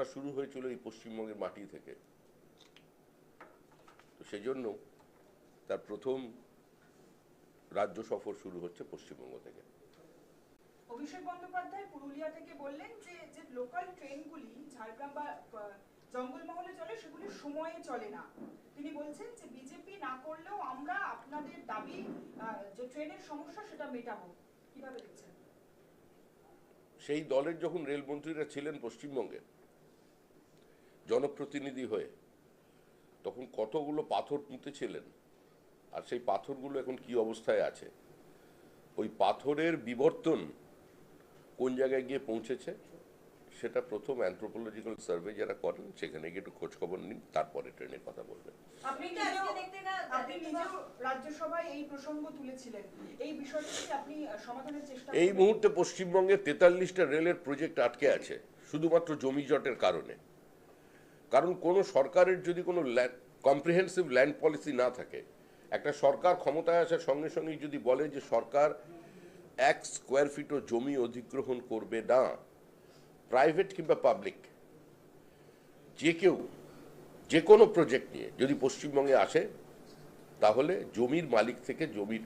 যাত্রা শুরু হয়েছিল এই পশ্চিমবঙ্গের মাটি থেকে। তো সেই জন্য তার প্রথম রাজ্য সফর শুরু হচ্ছে পশ্চিমবঙ্গ থেকে। অভিষেক বন্দ্যোপাধ্যায় পুরুলিয়া থেকে বললেন যে যে লোকাল ট্রেনগুলি ঝাড়গ্রাম বা জঙ্গলমহলে চলে সেগুলি সময়ে চলে না। তিনি বলছেন যে বিজেপি না করলেও আমরা আপনাদের দাবি যে ট্রেনের সমস্যা সেটা মেটাবো। কীভাবে দেখছেন? সেই দলের যখন রেলমন্ত্রীরা ছিলেন পশ্চিমবঙ্গে জনপ্রতিনিধি হয়ে তখন কতগুলো পাথর পুঁতেছিলেন আর সেই পাথরগুলো এখন কি অবস্থায় আছে? ওই পাথরের বিবর্তন কোন জায়গায় গিয়ে পৌঁছেছে? সেটা প্রথম অ্যান্থ্রোপোলজিক্যাল সার্ভে যারা করেন সেখানে গিয়ে একটু খোঁজ খবর নিন তারপরে ট্রেনের কথা বলবেন। আপনি কিন্তু আজকে নিজেও দেখতে না আপনি দেখতে নিজেও রাজ্যসভায় এই প্রসঙ্গ তুলেছিলেন। এই বিষয়টি কি আপনি সমাধানের চেষ্টা এই মুহূর্তে পশ্চিমবঙ্গে তেতাল্লিশটা রেলের প্রজেক্ট আটকে আছে শুধুমাত্র জমি জটের কারণে। কারণ কোনো সরকারের যদি কোনো কম্প্রিহেন্সিভ ল্যান্ড পলিসি না থাকে, একটা সরকার ক্ষমতায় আসার সঙ্গে সঙ্গেই যদি বলে যে সরকার এক স্কোয়ার ফিটও জমি অধিগ্রহণ করবে না প্রাইভেট কিংবা পাবলিক যে কেউ, যে কোনো প্রজেক্ট নিয়ে যদি পশ্চিমবঙ্গে আসে, তাহলে জমির মালিক থেকে জমির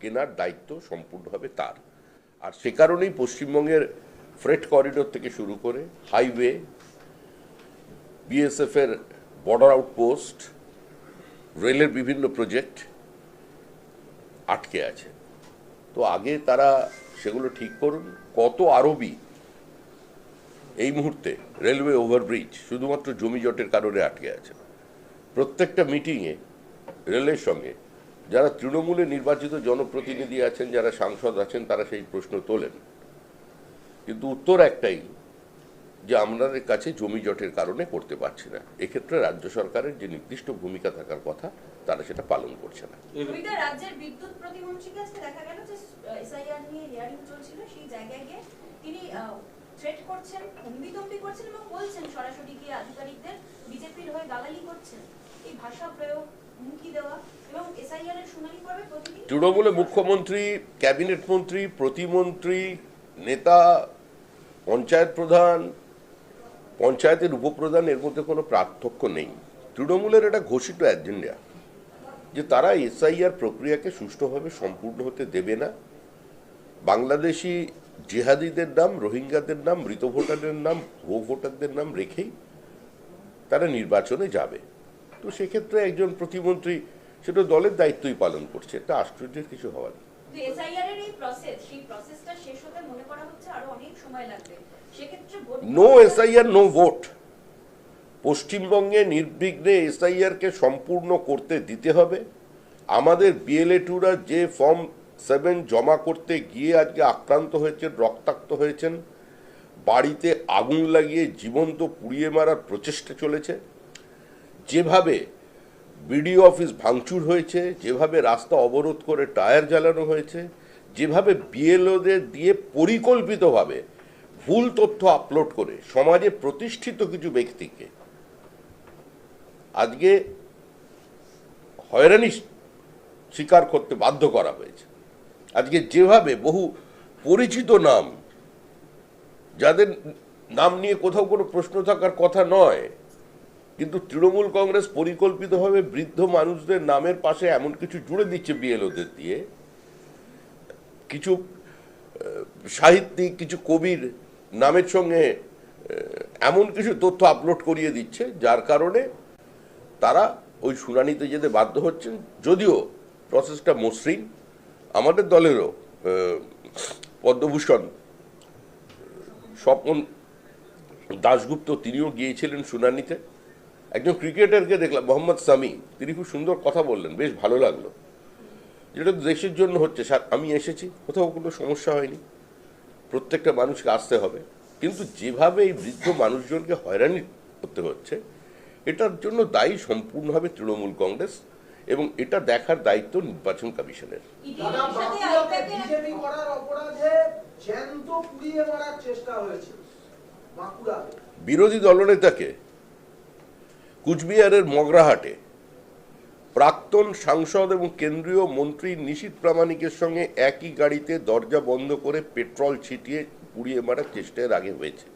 কেনার দায়িত্ব সম্পূর্ণভাবে তার। আর সে কারণেই পশ্চিমবঙ্গের ফ্রেট করিডোর থেকে শুরু করে হাইওয়ে বিএসএফ এর বর্ডার আউটপোস্ট রেলের বিভিন্ন প্রজেক্ট আটকে আছে। তো আগে তারা সেগুলো ঠিক করুন। কত আরবি এই মুহূর্তে রেলওয়ে ওভারব্রিজ শুধুমাত্র জমি জটের কারণে আটকে আছে। প্রত্যেকটা মিটিংয়ে রেলের সঙ্গে যারা তৃণমূলে নির্বাচিত জনপ্রতিনিধি আছেন, যারা সাংসদ আছেন, তারা সেই প্রশ্ন তোলেন। কিন্তু উত্তর একটাই যে আমাদের কাছে জমি জটের কারণে করতে পারছি না। এক্ষেত্রে রাজ্য সরকারের যে নির্দিষ্ট ভূমিকা থাকার কথা তারা সেটা পালন করছে না। রবিদা রাজ্যের বিদ্যুৎ প্রতিমন্ত্রীকে আজকে দেখা গেল যে এসআইআর নিয়ে হিয়ারিং চলছিল সেই জায়গায় গিয়ে তিনি থ্রেট করছেন হম্বিতম্বি করছেন এবং বলছেন সরাসরি গিয়ে আধিকারিকদের বিজেপির হয়ে দালালি করছেন। এই ভাষা প্রয়োগ হুমকি দেওয়া এবং এসআইআর এর শুনানি পর্বে প্রতিদিন। তৃণমূলে মুখ্যমন্ত্রী ক্যাবিনেট মন্ত্রী প্রতিমন্ত্রী নেতা পঞ্চায়েত প্রধান পঞ্চায়েতের উপপ্রধান এর মধ্যে কোনো পার্থক্য নেই। তৃণমূলের এটা ঘোষিত এজেন্ডা যে তারা এসআইআর প্রক্রিয়াকে সুষ্ঠুভাবে সম্পূর্ণ হতে দেবে না। বাংলাদেশি জেহাদিদের নাম, রোহিঙ্গাদের নাম, মৃত ভোটারদের নাম, ভুয়ো ভোটারদের নাম রেখেই তারা নির্বাচনে যাবে। তো সেক্ষেত্রে একজন প্রতিমন্ত্রী সেটা দলের দায়িত্বই পালন করছে, এটা আশ্চর্যের কিছু হওয়ার নেই। নো এসআইআর নো ভোট পশ্চিমবঙ্গে নির্বিঘ্নে এসআইআরকে সম্পূর্ণ করতে দিতে হবে। আমাদের বিএলএ টুরা যে ফর্ম সেভেন জমা করতে গিয়ে আজকে আক্রান্ত হয়েছেন রক্তাক্ত হয়েছেন বাড়িতে আগুন লাগিয়ে জীবন্ত পুড়িয়ে মারার প্রচেষ্টা চলেছে। যেভাবে বিডিও অফিস ভাঙচুর হয়েছে যেভাবে রাস্তা অবরোধ করে টায়ার জ্বালানো হয়েছে যেভাবে বিএলওদের দিয়ে পরিকল্পিতভাবে ভুল তথ্য আপলোড করে সমাজে প্রতিষ্ঠিত কিছু ব্যক্তিকে আজকে হয়রানি স্বীকার করতে বাধ্য করা হয়েছে। আজকে যেভাবে বহু পরিচিত নাম, যাদের নাম নিয়ে কোথাও কোনো প্রশ্ন থাকার কথা নয়, কিন্তু তৃণমূল কংগ্রেস পরিকল্পিতভাবে বৃদ্ধ মানুষদের নামের পাশে এমন কিছু জুড়ে দিচ্ছে বিএলওদের দিয়ে, কিছু সাহিত্যিক, কিছু কবির নামের সঙ্গে এমন কিছু তথ্য আপলোড করিয়ে দিচ্ছে, যার কারণে তারা ওই শুনানিতে যেতে বাধ্য হচ্ছেন। যদিও প্রসেসটা মসৃণ, আমাদের দলেরও পদ্মভূষণ স্বপন দাশগুপ্ত তিনিও গিয়েছিলেন শুনানিতে। একজন ক্রিকেটারকে দেখলাম, মোহাম্মদ সামি, তিনি খুব সুন্দর কথা বললেন, বেশ ভালো লাগল। যেটা দেশের জন্য হচ্ছে, স্যার, আমি এসেছি, কোথাও কোনো সমস্যা হয়নি। প্রত্যেকটা মানুষকে আসতে হবে। কিন্তু যেভাবে এই বৃদ্ধ মানুষজনকে হয়রানি করতে হচ্ছে এটার জন্য দায়ী সম্পূর্ণভাবে তৃণমূল কংগ্রেস এবং এটা দেখার দায়িত্ব নির্বাচন কমিশনের। বিরোধী দলনেতাকে কুচবিহারের মগরাহাটে প্রাক্তন সাংসদ এবং কেন্দ্রীয় মন্ত্রী নিশীত প্রামাণিকের সঙ্গে একই গাড়িতে দরজা বন্ধ করে পেট্রোল ছিটিয়ে পুড়িয়ে মারার চেষ্টা এর আগে হয়েছে।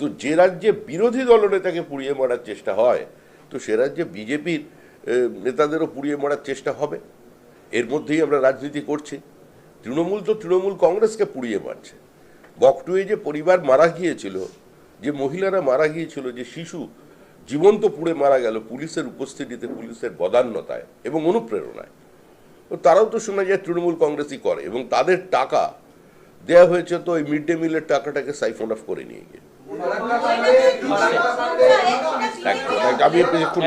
তো যে রাজ্যে বিরোধী দলনেতাকে পুড়িয়ে মারার চেষ্টা হয়, তো সে রাজ্যে বিজেপির নেতাদেরও পুড়িয়ে মারার চেষ্টা হবে। এর মধ্যেই আমরা রাজনীতি করছি। তৃণমূল তো তৃণমূল কংগ্রেসকে পুড়িয়ে মারছে। বকটুয়ে যে পরিবার মারা গিয়েছিল, যে মহিলারা মারা গিয়েছিল, যে শিশু জীবন্ত পুড়ে মারা গেল পুলিশের উপস্থিতিতে পুলিশের বদান্যতায় এবং অনুপ্রেরণায় তো তারাও তো শোনা যায় তৃণমূল কংগ্রেসই করে এবং তাদের টাকা দেয়া হয়েছে তো ওই মিড ডে মিলের টাকাটাকে সাইফন অফ করে নিয়ে গিয়ে। আমি একটু একটু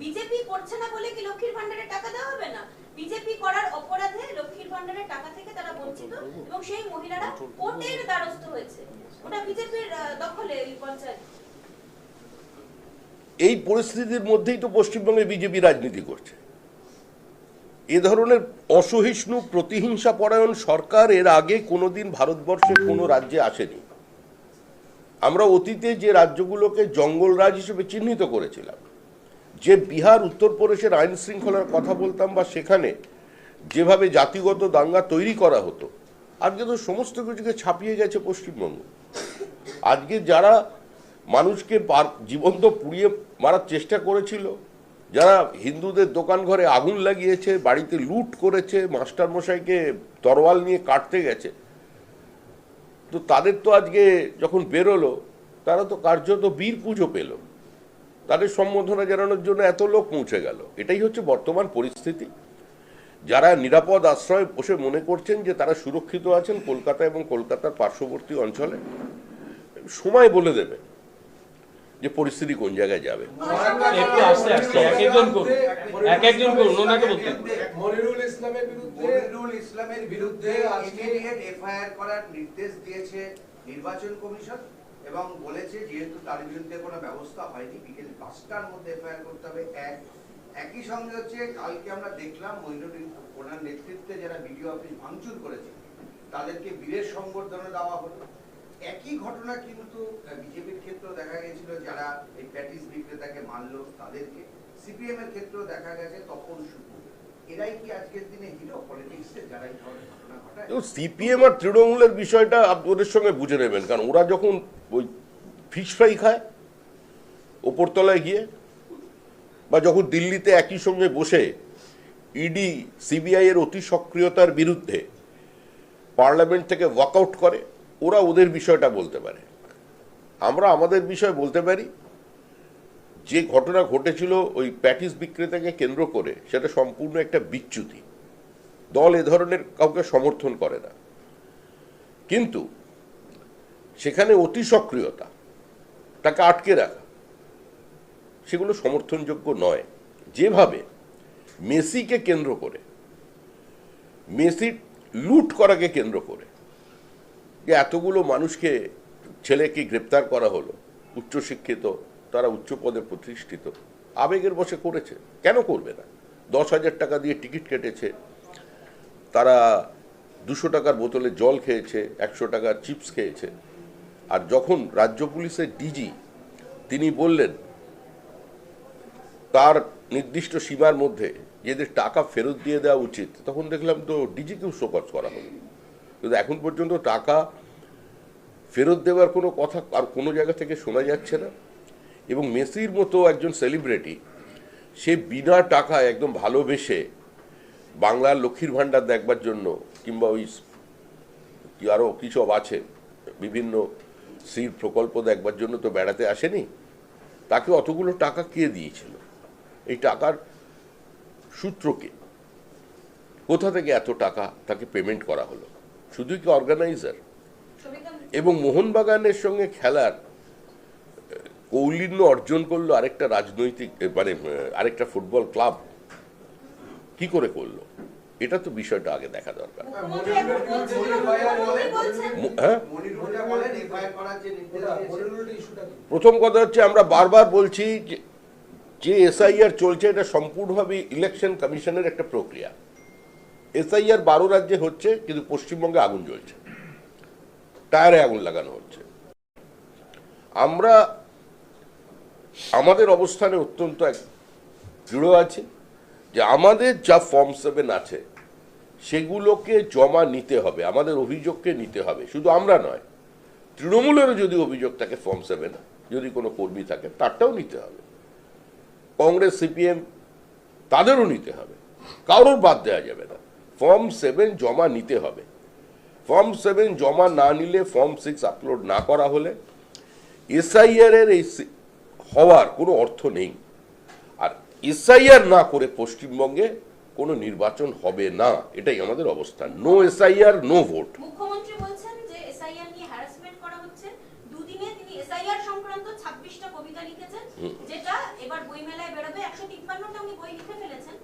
বিজেপি করছে না বলে কি লক্ষ্মীর ভান্ডারের টাকা দেওয়া হবে না বিজেপি করার অপরাধে লক্ষ্মীর ভান্ডারের টাকা থেকে তারা বঞ্চিত এবং সেই মহিলারা কোর্টের দ্বারস্থ হয়েছে। ওটা বিজেপির দখলে ওই পঞ্চায়েত। এই পরিস্থিতির মধ্যেই তো পশ্চিমবঙ্গে বিজেপি রাজনীতি করছে। এ ধরনের অসহিষ্ণু প্রতিহিংসা পরায়ণ সরকার এর আগে কোনোদিন ভারতবর্ষের কোনো রাজ্যে আসেনি। আমরা অতীতে যে রাজ্যগুলোকে জঙ্গল রাজ হিসেবে চিহ্নিত করেছিলাম যে বিহার উত্তরপ্রদেশের আইন শৃঙ্খলার কথা বলতাম বা সেখানে যেভাবে জাতিগত দাঙ্গা তৈরি করা হতো, আজকে তো সমস্ত কিছুকে ছাপিয়ে গেছে পশ্চিমবঙ্গ। আজকে যারা মানুষকে জীবন্ত পুড়িয়ে মারার চেষ্টা করেছিল, যারা হিন্দুদের দোকান ঘরে আগুন লাগিয়েছে, বাড়িতে লুট করেছে, মাস্টার মশাইকে তরোয়াল নিয়ে কাটতে গেছে, তো তাদের তো আজকে যখন বেরোলো, তারা তো কার্যত বীর পুজো পেল। তাদের সম্বোধনা জানানোর জন্য এত লোক পৌঁছে গেল। এটাই হচ্ছে বর্তমান পরিস্থিতি। যারা নিরাপদ আশ্রয় বসে মনে করছেন যে তারা সুরক্ষিত আছেন কলকাতা এবং কলকাতার পার্শ্ববর্তী অঞ্চলে সময় বলে দেবে যে পরিস্থিতি কোন জায়গায় যাবে একটু আস্তে আস্তে এক একজন করুন এক একজন করুন ওনাকে বলতে দিন। মনিরুল ইসলামের বিরুদ্ধে মনিরুল ইসলামের বিরুদ্ধে ইমিডিয়েট এফআইআর করার নির্দেশ দিয়েছে নির্বাচন কমিশন এবং বলেছে যেহেতু তার বিরুদ্ধে কোনো ব্যবস্থা হয়নি বিকেল পাঁচটার মধ্যে এফআইআর করতে হবে এক একই সঙ্গে হচ্ছে কালকে আমরা দেখলাম মনিরুল ওনার নেতৃত্বে যারা বিডিও অফিস ভাঙচুর করেছে, তাদেরকে বীরের সংবর্ধনা দেওয়া হলো। একই ঘটনা কিন্তু বিজেপির ক্ষেত্রেও দেখা গেছিল, যারা এই প্যাটিস বিক্রেতাকে মারলো তাদেরকে। সিপিএম এর ক্ষেত্রেও দেখা গেছে তপন শুভু। এরাই কি আজকের দিনে হিরো পলিটিক্সে যারা এই ধরনের ঘটনা ঘটায়। সিপিএম আর তৃণমূলের বিষয়টা ওদের সঙ্গে বুঝে নেবেন, কারণ ওরা যখন ওই ফিশ ফ্রাই খায়, ওপরতলায় গিয়ে বা যখন দিল্লিতে একই সঙ্গে বসে ইডি সিবিআই এর অতি সক্রিয়তার বিরুদ্ধে পার্লামেন্ট থেকে ওয়াকআউট করে, ওরা ওদের বিষয়টা বলতে পারে। আমরা আমাদের বিষয় বলতে পারি, যে ঘটনা ঘটেছিল ওই প্যাটিস বিক্রেতাকে কেন্দ্র করে, সেটা সম্পূর্ণ একটা বিচ্যুতি। দল এ ধরনের কাউকে সমর্থন করে না। কিন্তু সেখানে অতি সক্রিয়তা, তাকে আটকে রাখা সেগুলো সমর্থনযোগ্য নয়। যেভাবে মেসিকে কেন্দ্র করে, মেসি লুট করাকে কেন্দ্র করে, যে এতগুলো মানুষকে, ছেলেকে গ্রেপ্তার করা হলো, উচ্চশিক্ষিত, তারা উচ্চ পদে প্রতিষ্ঠিত, আবেগের বসে করেছে। কেন করবে না? দশ হাজার টাকা দিয়ে টিকিট কেটেছে, তারা দুশো টাকার বোতলে জল খেয়েছে, একশো টাকার চিপস খেয়েছে। আর যখন রাজ্য পুলিশের ডিজি, তিনি বললেন তার নির্দিষ্ট সীমার মধ্যে এদের টাকা ফেরত দিয়ে দেওয়া উচিত, তখন দেখলাম তো ডিজিকেও শোকজ করা হলো কিন্তু এখন পর্যন্ত টাকা ফেরত দেওয়ার কোনো কথা আর কোনো জায়গা থেকে শোনা যাচ্ছে না। এবং মেসির মতো একজন সেলিব্রিটি সে বিনা টাকায় একদম ভালোবেসে বাংলার লক্ষ্মীর ভাণ্ডার দেখবার জন্য কিংবা ওই আরও কিছু আছে, বিভিন্ন স্ত্রীর প্রকল্প দেখবার জন্য তো বেড়াতে আসেনি, তাকে অতগুলো টাকা কে দিয়েছিল? এই টাকার সূত্রকে। কোথা থেকে এত টাকা তাকে পেমেন্ট করা হলো? শুধুই কি অর্গানাইজার এবং মোহনবাগানের সঙ্গে খেলার, কৌলিন্য অর্জন করল আরেকটা রাজনৈতিক মানে আরেকটা ফুটবল ক্লাব কি করে করল? এটা তো বিষয়টা আগে দেখা দরকার। হ্যাঁ? প্রথম কথা হচ্ছে আমরা বারবার বলছি যে যে এসআইআর চলছে, এটা সম্পূর্ণভাবে ইলেকশন কমিশনের একটা প্রক্রিয়া। এসআইআর বারো রাজ্যে হচ্ছে, কিন্তু পশ্চিমবঙ্গে আগুন জ্বলছে। টায়ারে আগুন লাগানো হচ্ছে। আমরা, আমাদের অবস্থানে অত্যন্ত এক দৃঢ় আছি যে আমাদের যা ফর্ম সেভেন আছে, সেগুলোকে জমা নিতে হবে, আমাদের অভিযোগকে নিতে হবে। শুধু আমরা নয়, তৃণমূলেরও যদি অভিযোগ থাকে ফর্ম সেভেন যদি কোনো কর্মী থাকে, তারটাও নিতে হবে। কংগ্রেস, সিপিএম, তাদেরও নিতে হবে। কারোর বাদ দেওয়া যাবে না। ফর্ম সেভেন জমা নিতে হবে। ফর্ম সেভেন জমা না নিলে ফর্ম সিক্স আপলোড না করা হলে এসআইআর এর এই হওয়ার কোনো অর্থ নেই। আর এসআইআর না করে পশ্চিমবঙ্গে কোনো নির্বাচন হবে না। এটাই আমাদের অবস্থান নো এসআইআর নো ভোট মুখ্যমন্ত্রী বলছেন যে এসআইআর নিয়ে হ্যারাসমেন্ট করা হচ্ছে দুদিনে তিনি এসআইআর সংক্রান্ত ছাব্বিশটা কবিতা লিখেছেন যেটা এবার বইমেলায় বেরোবে একশো তিপ্পান্নটা উনি বই লিখে ফেলেছেন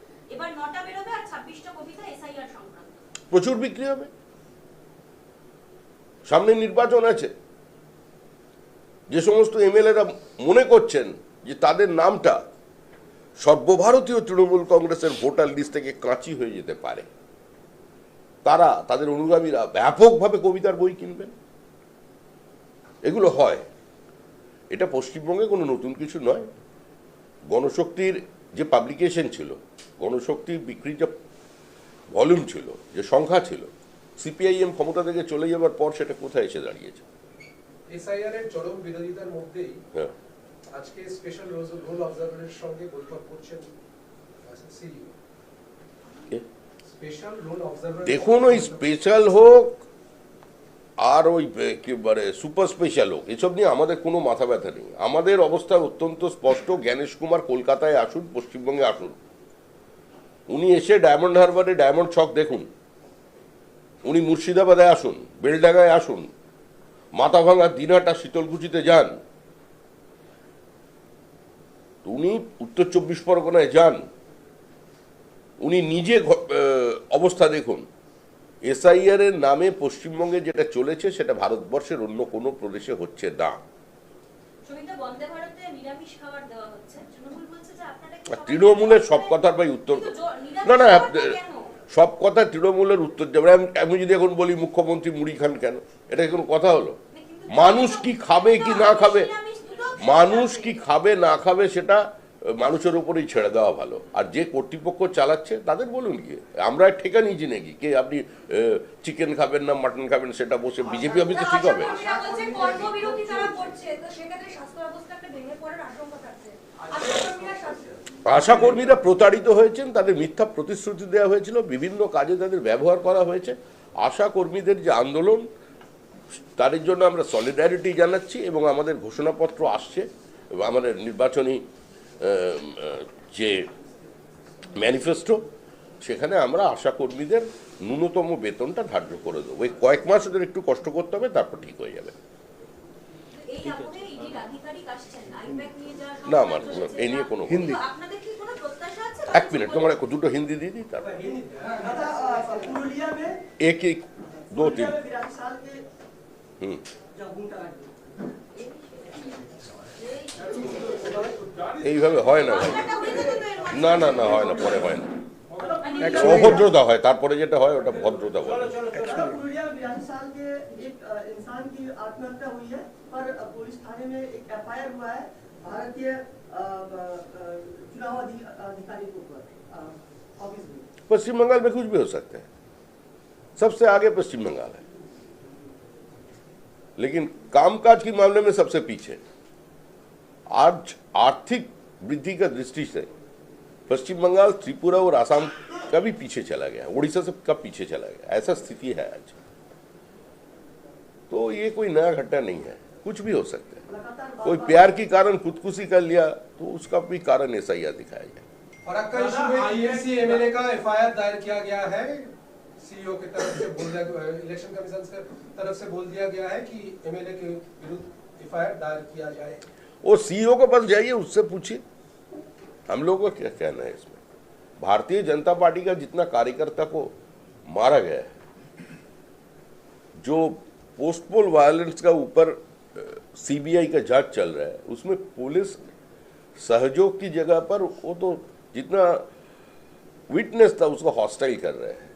প্রচুর বিক্রি হবে। সামনে নির্বাচন আছে। যে সমস্ত এমএলএরা মনে করছেন যে তাদের নামটা সর্বভারতীয় তৃণমূল কংগ্রেসের ভোটার লিস্ট থেকে কাঁচি হয়ে যেতে পারে। তারা, তাদের অনুগামীরা ব্যাপকভাবে কবিতার বই কিনবেন। এগুলো হয়। এটা পশ্চিমবঙ্গে কোনো নতুন কিছু নয়। গণশক্তির যে পাবলিকেশন ছিল গণশক্তির বিক্রির যে ভলিউম ছিল যে সংখ্যা ছিল সিপিআইএম ক্ষমতা থেকে চলে যাবার পর সেটা কোথায় এসে দাঁড়িয়েছে? এসআইআর এর চরম বিরোধিতার মধ্যেই হ্যাঁ। আজকে স্পেশাল রোল অবজারভারের সঙ্গে বৈঠক করছেন সিইও কে? স্পেশাল রোল অবজারভার দেখুন ওই স্পেশাল হোক আর ওই একেবারে সুপার স্পেশাল হোক এসব নিয়ে আমাদের কোনো মাথা ব্যথা নেই। আমাদের অবস্থা অত্যন্ত স্পষ্ট। জ্ঞানেশ কুমার কলকাতায় আসুন পশ্চিমবঙ্গে আসুন। উনি এসে ডায়মন্ড হারবারে ডায়মন্ড ছক দেখুন। উনি মুর্শিদাবাদে আসুন, বেলডাঙ্গায় আসুন মাথাভাঙা দিনাটা শীতলকুচিতে যান। উনি উত্তর চব্বিশ পরগনায় যান। উনি নিজে অবস্থা দেখুন। এসআইআর এর নামে পশ্চিমবঙ্গে যেটা চলেছে, সেটা ভারতবর্ষের অন্য কোনো প্রদেশে হচ্ছে না। বন্দে ভারতে নিরামিষ খাবার দেওয়া হচ্ছে। তৃণমূলের সব কথার ভাই উত্তর না না সব কথা তৃণমূলের উত্তর যাবে আমি যদি এখন বলি মুখ্যমন্ত্রী মুড়ি খান কেন এটা কোনো কথা হলো? মানুষ কি খাবে কি না খাবে? মানুষ কি খাবে না খাবে সেটা মানুষের উপরেই ছেড়ে দেওয়া ভালো। আর যে কর্তৃপক্ষ চালাচ্ছে তাদের বলুন কি আমরা ঠেকা নিয়েছি নাকি? কে আপনি চিকেন খাবেন না মাটন খাবেন সেটা বসে বিজেপি অফিসে ঠিক হবে? সেক্ষেত্রে স্বাস্থ্য ব্যবস্থা ভেঙে পড়ার আশঙ্কা থাকছে। আশাকর্মীরা প্রতারিত হয়েছেন তাদের মিথ্যা প্রতিশ্রুতি দেওয়া হয়েছিল বিভিন্ন কাজে তাদের ব্যবহার করা হয়েছে। আশাকর্মীদের যে আন্দোলন তাদের জন্য আমরা সলিডারিটি জানাচ্ছি এবং আমাদের ঘোষণাপত্র আসছে। এবং আমাদের নির্বাচনী যে ম্যানিফেস্টো সেখানে আমরা আশাকর্মীদের ন্যূনতম বেতনটা ধার্য করে দেবো। এই কয়েক মাস ওদের একটু কষ্ট করতে হবে তারপর ঠিক হয়ে যাবে। না, আমার চলেছে। এ নিয়ে কোনো- কিন্তু আপনাদের কি কোনো প্রত্যাশা আছে এক মিনিট তোমার এক- দুটো হিন্দি দিয়ে দিই তারপর दादा अ, पुरुलिया में एक एक दो तीन पुरुलिया में बिरासी साल के হুম जब घूमता है এইভাবে হয় না ভাই বাংলাটা হয়ে যেত তো এর মাঝে। না না না হয় না পরে হয় না মানে অভদ্রতা হয় তারপরে যেটা হয় ওটা ভদ্রতা বলে दादा पुरुलिया में बिरासी साल के एक अ, इंसान की आत्महत्या हुई है पर अ, पुलिस थाने में एक एफआईआर हुआ है भारतीय चुनाव अधिकारी के ऊपर पश्चिम बंगाल में कुछ भी हो सकता है। सबसे आगे पश्चिम बंगाल है। लेकिन कामकाज के मामले में सबसे पीछे। आज आर्थिक वृद्धि का दृष्टि से पश्चिम बंगाल, त्रिपुरा और आसाम का भी पीछे चला गया उड़ीसा से कब पीछे चला गया ऐसा स्थिति है आज। तो ये कोई नया घटना नहीं है। कुछ भी हो सकता है। कोई प्यार के कारण खुदकुशी कर लिया तो उसका भी कारण ऐसा ही दिखाया जाए इशू एमएलए का एफआईआर दायर किया गया है। सीईओ की तरफ़ से बोल दिया इलेक्शन कमीशन तरफ़ से बोल दिया गया है कि एमएलए के विरुद्ध एफआईआर दायर किया जाए। वो सीईओ के पास जाइए उससे पूछिए। हम लोगों का क्या कहना है इसमें? भारतीय जनता पार्टी का जितना कार्यकर्ता को मारा गया है जो पोस्टपोल वायलेंस का ऊपर सीबीआई का जाँच चल रहा है उसमें पुलिस सहयोग की जगह पर वो तो जितना विटनेस था उसको हॉस्टाइल कर रहे हैं।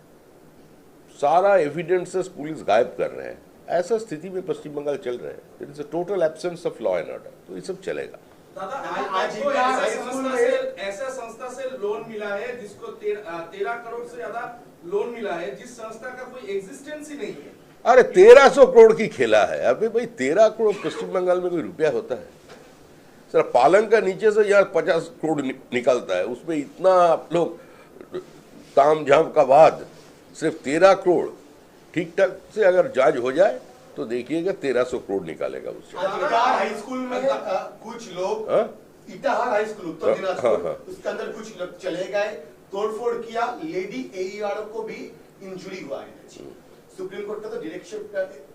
सारा एविडेंसेस पुलिस गायब कर रहे हैं। ऐसा स्थिति में पश्चिम बंगाल चल रहे हैं। It is a total absence of law and order तो ये सब चलेगा। दादा ऐसा संस्था से ऐसा संस्था से लोन मिला है जिसको तेरह करोड़ से ज़्यादा लोन मिला है जिस संस्था का कोई एग्जिस्टेंस ही नहीं है। अरे तेरह सौ करोड़ की खेला है। अबे भाई तेरह करोड़ पश्चिम बंगाल में कोई रुपया होता है? सर पालंग का नीचे से यार पचास करोड़ नि, निकलता है। उसमें इतना आप लोग ताम झाम का बाद सिर्फ़ तेरह करोड़। ठीक ठाक से अगर जाँच हो जाए तो देखिएगा तेरह सौ करोड़ निकालेगा उससे हाई स्कूल में कुछ लोग हाँ? इटाहार हाई स्कूल उत्तर हाँ, दिनाजपुर हाँ, हाँ। उसके अंदर कुछ लोग चले गए तोड़फोड़ किया। लेडी एईआर को भी इंजुरी हुआ है। सुप्रीम कोर्ट का तो डायरेक्शन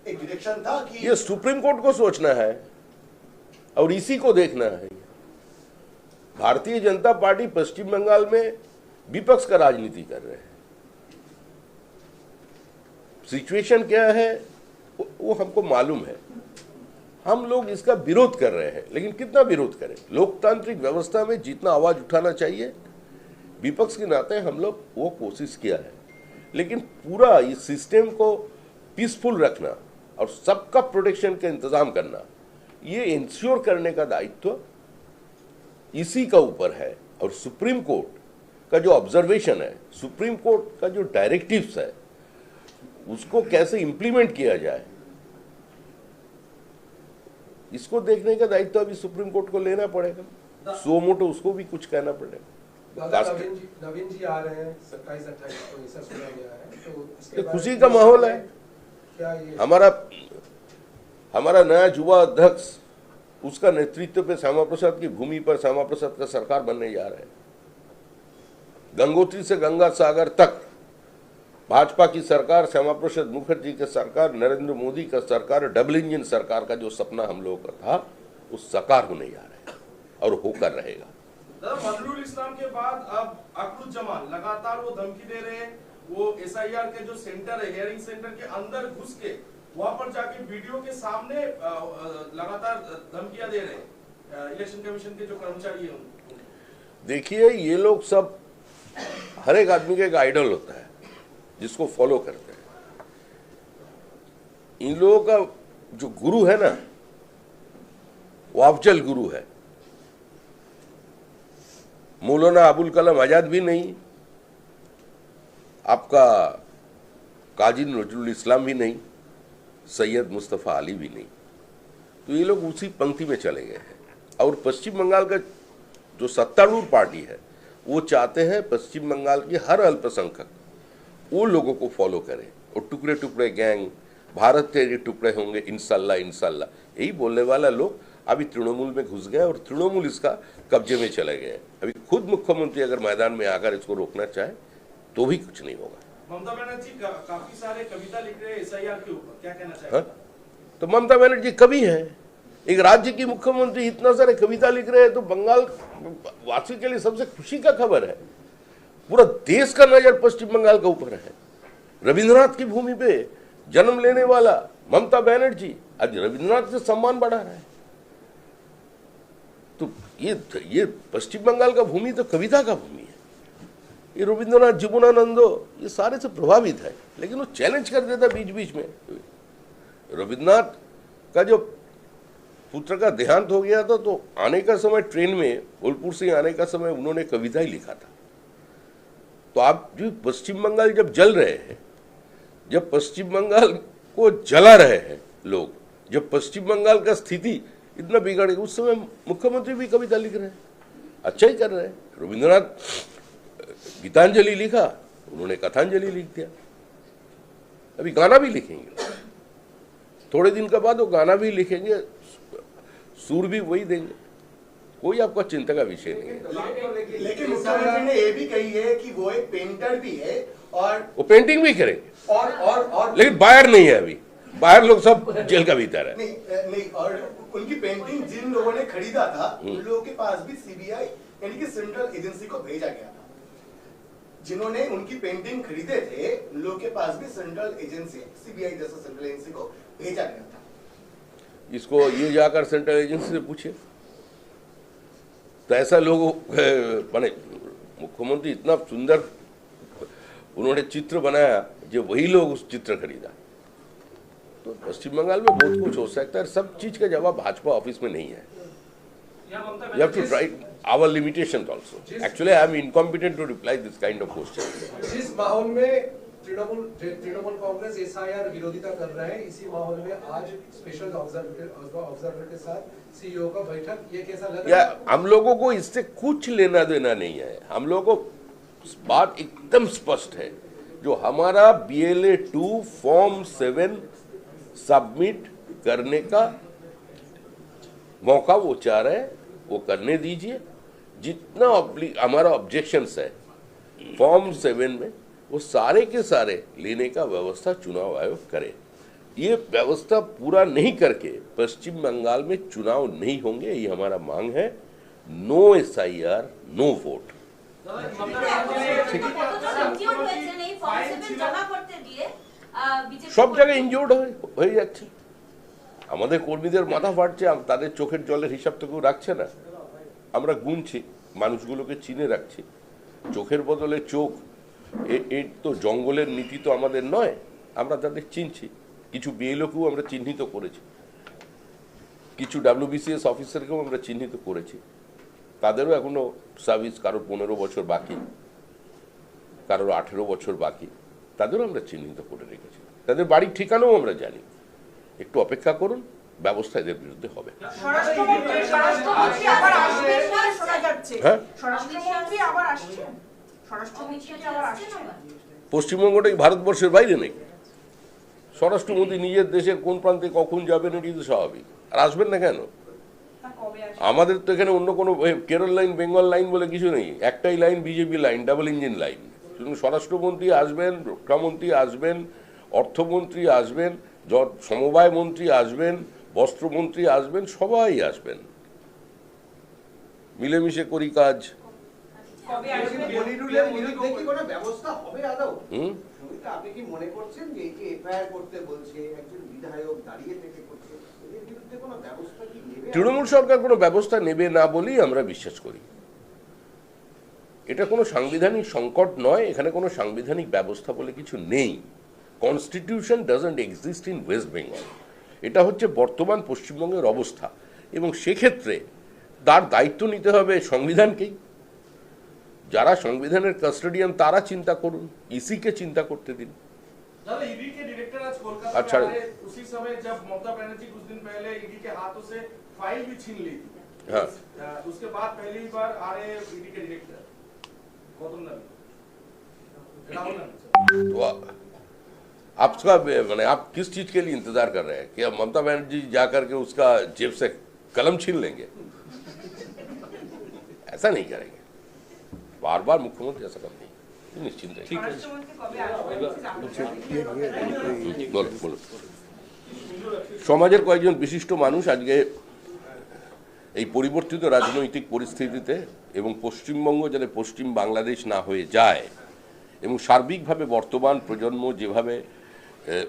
एक डायरेक्शन था कि ये सुप्रीम कोर्ट को सोचना है और इसी को देखना है। भारतीय जनता पार्टी पश्चिम बंगाल में विपक्ष का राजनीति कर रहे हैं। सिचुएशन क्या है? वो हमको मालूम है। हम लोग इसका विरोध कर रहे हैं, लेकिन कितना विरोध करें? लोकतांत्रिक व्यवस्था में जितना आवाज़ उठाना चाहिए, विपक्ष के नाते हम लोग वो कोशिश किया है। लेकिन पूरा इस सिस्टम को पीसफुल रखना और सबका प्रोटेक्शन का इंतज़ाम करना ये इंश्योर करने का दायित्व तो इसी का ऊपर है। और सुप्रीम कोर्ट का जो ऑब्जर्वेशन है सुप्रीम कोर्ट का जो डायरेक्टिव्स है उसको कैसे इंप्लीमेंट किया जाए इसको देखने का दायित्व तो अभी सुप्रीम कोर्ट को लेना पड़ेगा। सो मोटो उसको भी कुछ कहना पड़ेगा। दादा नवीन जी नवीन जी आ रहे हैं सत्ताईस अट्ठाईस को ऐसा सुना गया है। तो इसके ये खुशी का माहौल है। क्या ये हमारा हमारा नया युवा अध्यक्ष उसका नेतृत्व पे श्यामा प्रसाद की भूमि पर श्यामा प्रसाद का सरकार बनने जा रहा है। गंगोत्री से गंगा सागर तक भाजपा की सरकार श्यामा प्रसाद मुखर्जी की सरकार नरेंद्र मोदी का सरकार डबल इंजन सरकार का जो सपना हम लोगों का था वो साकार होने जा रहा है और होकर रहेगा। दादा इस्लाम के बाद अब अकरुज जमान लगातार वो धमकी दे रहे हैं। वो एसआईआर के जो सेंटर है हियरिंग सेंटर के अंदर घुस के वहाँ पर जाके वीडियो के सामने लगातार धमकियाँ दे रहे हैं। इलेक्शन कमीशन के जो कर्मचारी हैं देखिए, ये लोग सब हर एक आदमी का एक आइडल होता है, जिसको फॉलो करते हैं। इन लोगों का जो गुरु है ना, वो अफजल गुरु है। मौलाना अबुल कलाम आज़ाद भी नहीं, आपका काजी नजरुल इस्लाम भी नहीं, सैयद मुस्तफ़ा अली भी नहीं। तो ये लोग उसी पंक्ति में चले गए हैं। और पश्चिम बंगाल का जो सत्तारूढ़ पार्टी है, वो चाहते हैं पश्चिम बंगाल की हर अल्पसंख्यक, वो लोगों को फॉलो करें। और टुकड़े टुकड़े गैंग, भारत तेरे टुकड़े होंगे, इनशाला इनशाला। यही बोलने वाला लोग अभी तृणमूल में घुस गए और तृणमूल इसका कब्जे में चले गए अभी खुद मुख्यमंत्री अगर मैदान में आकर इसको रोकना चाहे तो भी कुछ नहीं होगा। ममता बनर्जी का, काफ़ी सारे कविता लिख रहे हैं एसआईआर के ऊपर क्या कहना हाँ? चाहिए तो ममता बनर्जी कवि है। एक राज्य की मुख्यमंत्री इतना सारे कविता लिख रहे हैं तो बंगाल वासी के लिए सबसे खुशी का खबर है। पूरा देश का नज़र पश्चिम बंगाल के ऊपर है। रविंद्रनाथ की भूमि पे जन्म लेने वाला ममता बनर्जी आज रविंद्रनाथ से सम्मान बढ़ा रहा है। तो ये ये पश्चिम बंगाल का भूमि तो कविता का भूमि है। ये रविंद्रनाथ जीवनानंदो ये सारे से प्रभावित है, लेकिन वो चैलेंज कर देता बीच बीच में। रविन्द्रनाथ का जो पुत्र का देहांत हो गया था तो आने का समय ट्रेन में, बोलपुर से आने का समय उन्होंने कविता ही लिखा था। तो आप जो पश्चिम बंगाल जब जल रहे हैं, जब पश्चिम बंगाल को जला रहे हैं लोग, जब पश्चिम बंगाल का स्थिति इतना बिगड़ उस समय मुख्यमंत्री भी कविता लिख रहे। हैं अच्छा ही कर रहे हैं। रविंद्रनाथ गीतांजलि लिखा उन्होंने कथांजलि लिख दिया। अभी गाना भी लिखेंगे। थोड़े दिन के बाद वो गाना भी लिखेंगे सुर भी वही देंगे। कोई आपका चिंता का विषय नहीं है। लेकिन मुख्यमंत्री ने ये भी कही है कि वो एक पेंटर भी है और वो पेंटिंग भी करेंगे। और और और लेकिन बाहर नहीं है अभी। बाहर लोग सब जेल का भीतर है। नहीं नहीं और उनकी पेंटिंग जिन लोगों ने खरीदा था हम्म। उन लोगों के पास भी सीबीआई यानी कि सेंट्रल एजेंसी को भेजा गया था। जिन्होंने उनकी पेंटिंग खरीदे थे उन लोगों के पास भी सेंट्रल एजेंसी सीबीआई जैसा सेंट्रल एजेंसी को भेजा गया था। इसको ये जाकर सेंट्रल एजेंसी से पूछे तो ऐसा लोग माने मुख्यमंत्री इतना सुंदर उन्होंने चित्र बनाया जो वही लोग उस चित्र खरीदा। तो पश्चिम बंगाल में बहुत कुछ हो सकता है सब चीज़ का जवाब भाजपा ऑफ़िस में नहीं है। You have to try our limitations also. Actually, I am incompetent to reply this kind of questions. जिस माहौल में तृणमूल तृणमूल कांग्रेस एसआईआर विरोधिता कर रहे हैं इसी माहौल में आज स्पेशल ऑब्जर्वर ऑब्जर्वर के साथ सीईओ का बैठक ये कैसा लग रहा है? हम लोगों को इससे कुछ लेना देना नहीं है। हम लोगों को बात एकदम स्पष्ट है। जो हमारा B L A two form seven submit करने का मौका वो चाह रहे हैं, वो करने दीजिए। जितना हमारा ऑब्जेक्शंस है फॉर्म सेवन में, वो सारे के सारे लेने का व्यवस्था चुनाव आयोग करे। ये व्यवस्था पूरा नहीं करके पश्चिम बंगाल में चुनाव नहीं होंगे, ये हमारा मांग है। No S I R no vote ठीक है সব জায়গায় ইনজিওর্ড হয়ে যাচ্ছে। আমাদের কর্মীদের মাথা ফাটছে তাদের চোখের জলের হিসাব তো কেউ রাখছে না। আমরা গুনছি মানুষগুলোকে চিনে রাখছি। চোখের বদলে চোখ এর তো জঙ্গলের নীতি তো আমাদের নয় আমরা তাদের চিনছি। কিছু বিএলওকেও আমরা চিহ্নিত করেছি। কিছু ডাব্লিউবিসিএস অফিসারকেও আমরা চিহ্নিত করেছি। তাদেরও এখনও সার্ভিস কারোর পনেরো বছর বাকি কারোর আঠেরো বছর বাকি। তাদেরও আমরা চিহ্নিত করে রেখেছি। তাদের বাড়ির ঠিকানাও আমরা জানি। একটু অপেক্ষা করুন ব্যবস্থা এদের বিরুদ্ধে হবে। হ্যাঁ? স্বরাষ্ট্রমন্ত্রী আবার আসছেন? স্বরাষ্ট্রমন্ত্রী কি আবার আসছেন? আসছেন আবার? পশ্চিমবঙ্গটা ভারতবর্ষের বাইরে নাকি স্বরাষ্ট্রমন্ত্রী নিজের দেশের কোন প্রান্তে কখন যাবেন এটি তো স্বাভাবিক। আর আসবেন না কেন? আমাদের তো এখানে অন্য কোনো কেরল লাইন বেঙ্গল লাইন বলে কিছু নেই। একটাই line BJP line double engine line. স্বরাষ্ট্রমন্ত্রী আসবেন রক্ষামন্ত্রী আসবেন অর্থমন্ত্রী আসবেন জ- সমবায় মন্ত্রী আসবেন বস্ত্রমন্ত্রী আসবেন সবাই আসবেন। মিলেমিশে করি কাজ। কবে আসবেন। বলিরুলের বিরুদ্ধে কি কোনো ব্যবস্থা হবে আদৌ? হুম? সুমিতা, আপনি কি মনে করছেন যে এই যে এফআইআর করতে বলছে একজন বিধায়ক দাঁড়িয়ে থেকে করছে এদের বিরুদ্ধে কোনো ব্যবস্থা কি নেবে? তৃণমূল সরকার কোনো ব্যবস্থা নেবে না বলেই আমরা বিশ্বাস করি। এটা কোনো সাংবিধানিক সংকট নয় এখানে কোনো সাংবিধানিক ব্যবস্থা বলে কিছু নেই constitution doesn't exist in West Bengal এটা হচ্ছে বর্তমান পশ্চিমবঙ্গের অবস্থা এবং সেক্ষেত্রে তার দায়িত্ব নিতে হবে সংবিধানকেই যারা সংবিধানের কাস্টোডিয়ান তারা চিন্তা করুন ইসিকে চিন্তা করতে দিন दादा ईडी के डायरेक्टर आज कोलकाता अच्छा। में आ रहे, उसी समय जब ममता बनर्जी कुछ दिन पहले ईडी के हाथों से फाइल भी छीन ली थी हाँ। अ, उसके बाद पहली बार आ रहे ईडी के डायरेक्टर तो आ- आपका मैंने आप किस चीज के लिए इंतजार कर रहे हैं कि अब ममता बनर्जी जाकर के उसका जेब से कलम छीन लेंगे ऐसा नहीं करेंगे बार बार मुख्यमंत्री ऐसा कर नहीं निश्चिंत रहिए স্বরাষ্ট্রমন্ত্রী কবে আসবেন জানতে চাই। বলো বলো সমাজের কয়েকজন বিশিষ্ট মানুষ আজকে এই পরিবর্তিত রাজনৈতিক পরিস্থিতিতে এবং পশ্চিমবঙ্গ যাতে পশ্চিম বাংলাদেশ না হয়ে যায় এবং সার্বিকভাবে বর্তমান প্রজন্ম যেভাবে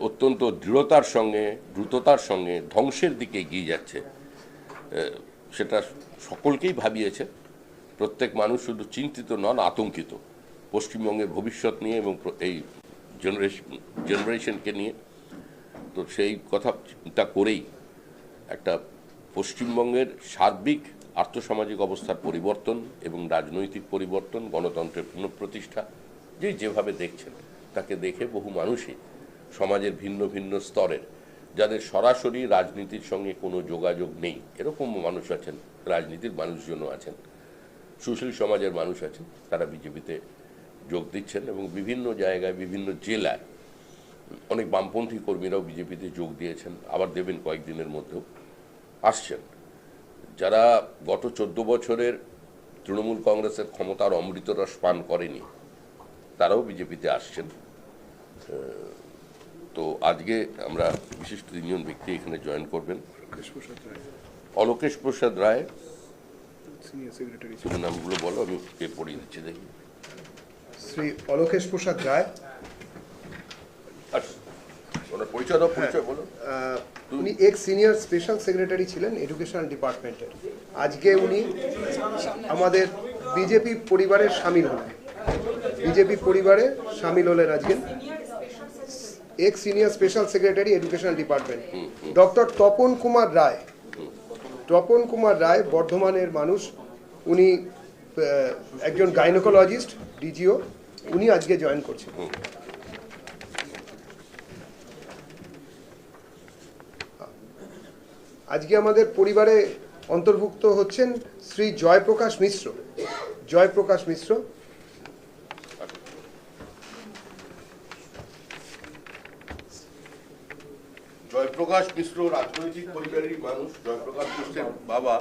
অত্যন্ত দৃঢ়তার সঙ্গে, দ্রুততার সঙ্গে ধ্বংসের দিকে এগিয়ে যাচ্ছে সেটা সকলকেই ভাবিয়েছে। প্রত্যেক মানুষ শুধু চিন্তিত নন, আতঙ্কিত। পশ্চিমবঙ্গের ভবিষ্যৎ নিয়ে এবং এই জেনারেশন জেনারেশনকে নিয়ে। তো সেই কথা চিন্তা করেই একটা পশ্চিমবঙ্গের সার্বিক আর্থসামাজিক অবস্থার পরিবর্তন এবং রাজনৈতিক পরিবর্তন, গণতন্ত্রের পুনঃপ্রতিষ্ঠা, যে যেভাবে দেখছেন, তাকে দেখে বহু মানুষই সমাজের ভিন্ন ভিন্ন স্তরের, যাদের সরাসরি রাজনীতির সঙ্গে কোনো যোগাযোগ নেই, এরকম মানুষ আছেন, রাজনীতির মানুষজনও আছেন, সুশীল সমাজের মানুষ আছেন, তারা বিজেপিতে যোগ দিচ্ছেন এবং বিভিন্ন জায়গায়, বিভিন্ন জেলায়, অনেক বামপন্থী কর্মীরাও বিজেপিতে যোগ দিয়েছেন, আবার দেবেন কয়েকদিনের মধ্যেও। আসছেন। যারা গত চোদ্দ বছরের তৃণমূল কংগ্রেসের ক্ষমতার অমৃতরস পান করেনি তারাও বিজেপিতে আসছেন। তো আজকে আমরা বিশিষ্ট তিনজন ব্যক্তি এখানে জয়েন করবেন। অলোকেশ প্রসাদ রায়। তুমি নামগুলো বলো আমি পড়িয়ে দিচ্ছি দেখি। শ্রী অলোকেশ প্রসাদ রায়। আচ্ছা ওনার পরিচয় দাও পরিচয় বলো উনি এক্স সিনিয়র স্পেশাল সেক্রেটারি ছিলেন এডুকেশনাল ডিপার্টমেন্টের আজকে উনি আমাদের বিজেপি পরিবারের সামিল হলেন। বিজেপি পরিবারে সামিল হলেন আজকে। Ex senior special secretary educational department doctor Tapan Kumar Roy. Tapan Kumar Roy বর্ধমানের মানুষ। উনি একজন গাইনোকোলজিস্ট ডিজিও উনি আজকে জয়েন করছেন। আজকে আমাদের পরিবারে অন্তর্ভুক্ত হচ্ছেন শ্রী জয়প্রকাশ মিশ্র। জয়প্রকাশ মিশ্র। জয়প্রকাশ মিশ্র রাজনৈতিক পরিবারের মানুষ। জয়প্রকাশ মিশ্রের বাবা